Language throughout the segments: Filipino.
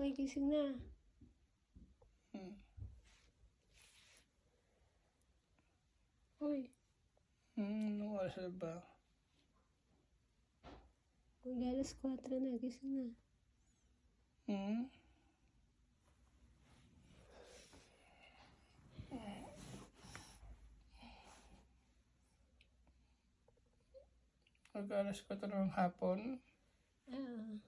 Okay, gising na. Hmm. Uy, Hmm, anong oras na ba? mag alas 4 na, gising na. Hmm? Mag-alas ko ito ng hapon. Ah, Hmm.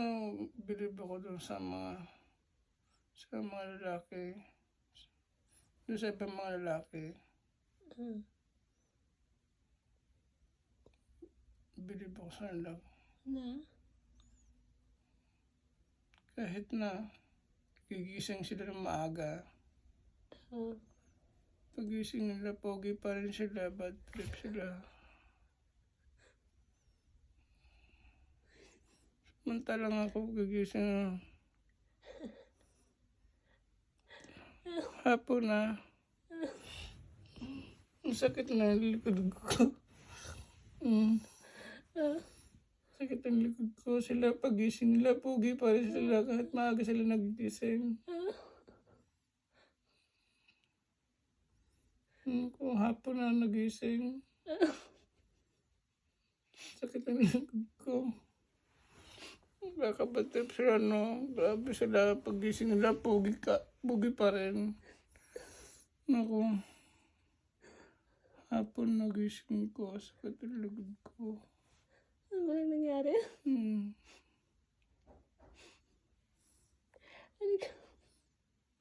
Ano, bilib ako dun sa mga sa mga lalaki. Doon sa ibang mga lalaki. ah. Bilib ako sa nila. Na? Kahit na gigising sila ng maaga. Ah, Pagising nila, pogi pa rin sila, bad trip sila. Samantalang ako gigising na. Hapon na. Ang sakit na ang likod ko. Mm. Sakit ang likod ko. Sila pagising nila, pogi pa rin sila kahit maaga sila nagigising. Hmm, kung hapon na nagising. Sakit ang likod ko. Baka ba trip sila, no? Grabe sila. Pagising nila, pugi, ka, pugi pa rin. Naku. Hapon nagising ko. Sakit ang ko. Ano ba nang nangyari? Hmm. Ano ka?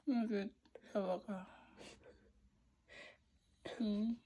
Bakit? Tawa ka. Hmm.